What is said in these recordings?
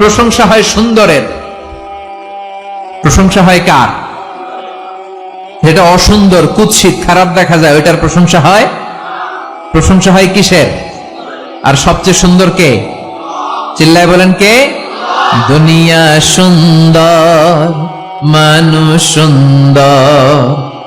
প্রশংসা হয় সুন্দরের। প্রশংসা হয় কার? যেটা অসুন্দর, কুৎসিত, খারাপ দেখা যায়, ওইটার প্রশংসা হয়? প্রশংসা হয় কিসের? আর সবচেয়ে সুন্দর কে? চিল্লায় বলেন কে? দুনিয়া সুন্দর, মানুষ সুন্দর।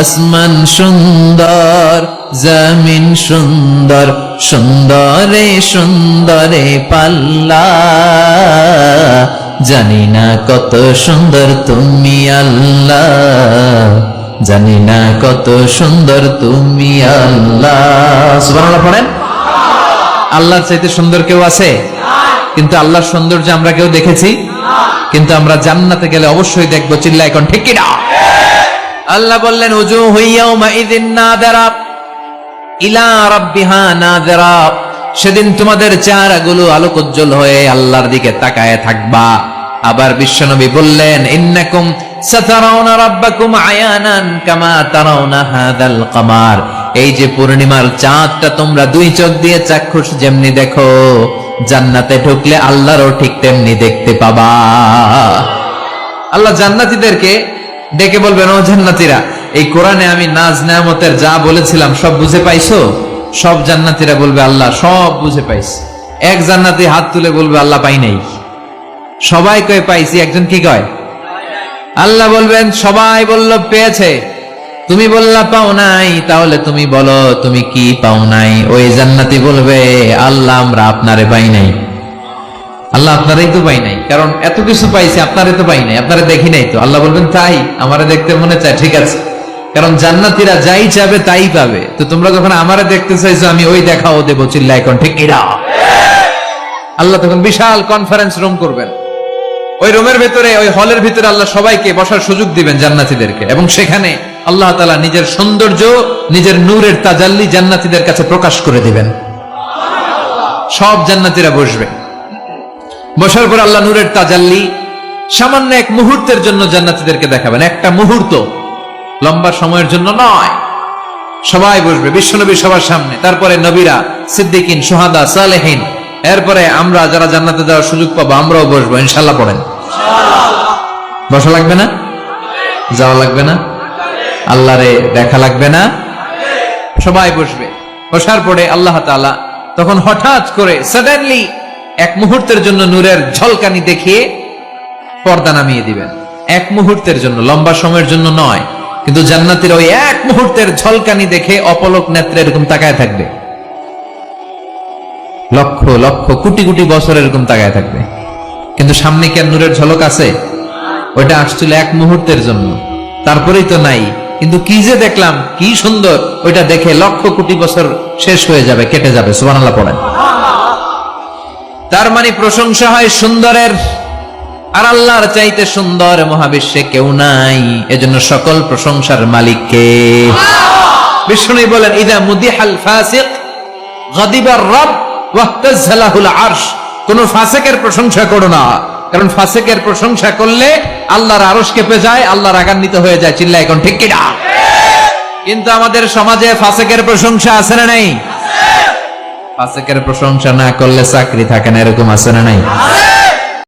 আসমান সুন্দর, জমিন সুন্দর, সুন্দরে সুন্দরে পাল্লা। জানি না কত সুন্দর তুমি আল্লাহ, জানি না কত সুন্দর তুমি আল্লাহ। সুবহানাল্লাহ পড়েন। আল্লাহর চাইতে সুন্দর কেউ আছে? কিন্তু আল্লাহর সৌন্দর্য আমরা কেউ দেখেছি? কিন্তু আমরা জান্নাতে গেলে অবশ্যই দেখব চিল্লা এখন ঠিক কিনা? আল্লাহ বললেন, উজু হইয়াও মাইদিন নাদারা ইলা রাব্বিহা নাদারা সেদিন তোমাদের চেহারাগুলো আলোক উজ্জ্বল হয়ে আল্লাহর দিকে তাকায় থাকবা। আবার বিশ্বনবী বললেন, ইন্নাকুম সাতারাউনা রাব্বাকুম আয়ানান কামা তারাউনা হাদাল কামার। এই যে পূর্ণিমার চাঁদটা তোমরা দুই চোখ দিয়ে চাক্ষুষ যেমনি দেখো, জান্নাতে ঢুকলে আল্লাহরও ঠিক তেমনি দেখতে পাবা। আল্লাহ জান্নাতীদেরকে ডেকে বলবেন, ও জান্নাতিরা, এই কোরআনে আমি নাজ, নেয়ামতের যা বলেছিলাম সব বুঝে পাইছো? সব জান্নাতীরা বলবে, আল্লাহ, সব বুঝে পাইছি। এক জান্নাতি হাত তুলে বলবে, আল্লাহ পাই নাই। সবাই কয়ে, পাইছি। একজন কি কয়? আল্লাহ বলবেন, সবাই বলল, পেয়েছে। তুমি বললা, পাও নাই। তাহলে তুমি বলো, তুমি কি পাও নাই? ওই জান্নাতি বলবে, আল্লাহ, আমরা আপনারে পাই নাই। আল্লাহ আপনারাই তো পাই নাই। কারণ এত কিছু পাইছে আপনারে তো পাই নাই আপনারা দেখি নাই তো। আল্লাহ বলবেন, তাই, আমারে দেখতে মনে চায়, ঠিক আছে। কারণ জান্নাতীরা যাই চাবে, তাই পাবে। তো তোমরা যখন আমারে দেখতে চাইছো, আমি ওই দেখাও দেবো চিল্লা এখন ঠিক এরা আল্লাহ তখন বিশাল কনফারেন্স রুম করবেন। ওই রুমের ভেতরে, ওই হলের ভিতরে আল্লাহ সবাইকে বসার সুযোগ দিবেন জান্নাতীদেরকে। এবং সেখানে আল্লাহ তালা নিজের সৌন্দর্য, নিজের নূরের তাজাল্লি জান্নাতীদের কাছে প্রকাশ করে দিবেন। সব জান্নাতীরা বসবে। বসার পর আল্লাহ নূরের তাজাল্লি সামান্য এক মুহূর্তের জন্য জান্নাতীদেরকে দেখাবেন। একটা মুহূর্ত লম্বা সময়ের জন্য নয়। সবাই বসবে, বিশ্বনবী সবার সামনে। তারপরে নবীরা, সিদ্দিকিন, সোহাদা, সালেহীন। এরপরে আমরা যারা জান্নাতে যাওয়ার সুযোগ পাবো, আমরাও বসবো ইনশাল্লাহ পড়েন। বসা লাগবে না? যাওয়া লাগবে না? আল্লাহরে দেখা লাগবে না? সবাই বসবে। বসার পরে আল্লাহ তখন হঠাৎ করে সাডেনলি এক মুহূর্তের জন্য নূরের ঝলকানি দেখিয়ে পর্দা নামিয়ে দিবেন। এক মুহূর্তের জন্য, লম্বা সময়ের জন্য নয়, কিন্তু জান্নাতের ওই এক মুহূর্তের ঝলকানি দেখে অপলক নেত্রে এরকম তাকায় থাকবে। লক্ষ লক্ষ, কোটি কোটি বছর এরকম তাকায় থাকবে। কিন্তু সামনে কি আর নূরের ঝলক আছে? ওইটা আসছিল এক মুহূর্তের জন্য। তারপরেই তো নাই। কিন্তু কি যে দেখলাম, কি সুন্দর, ওইটা দেখে লক্ষ কোটি বছর শেষ হয়ে যাবে, কেটে যাবে। সুবহানাল্লাহ পড়েন। তার মানে প্রশংসা হয় সুন্দরের। আর আল্লাহর চাইতে সুন্দর মহাবিশ্বে কেউ নাই। এজন্য সকল প্রশংসার মালিককে। বিষ্ণু বলেন, ইদা মুদিহাল ফাসিক, গাদিবার রব, ওয়াহতাজ্জালাহুল আরশ। কোন ফাসিকের প্রশংসা করো না। কারণ ফাসিকের প্রশংসা করলে আল্লাহর আরশ কেঁপে যায় আল্লাহ রাগান্বিত হয়ে যায়। চিল্লা এখন ঠিক কিনা? কিন্তু আমাদের সমাজে ফাসেকের প্রশংসা আছে না নাই? ফাসিকের প্রশংসা না করলে চাকরি থাকে না এরকম আছে না নাই?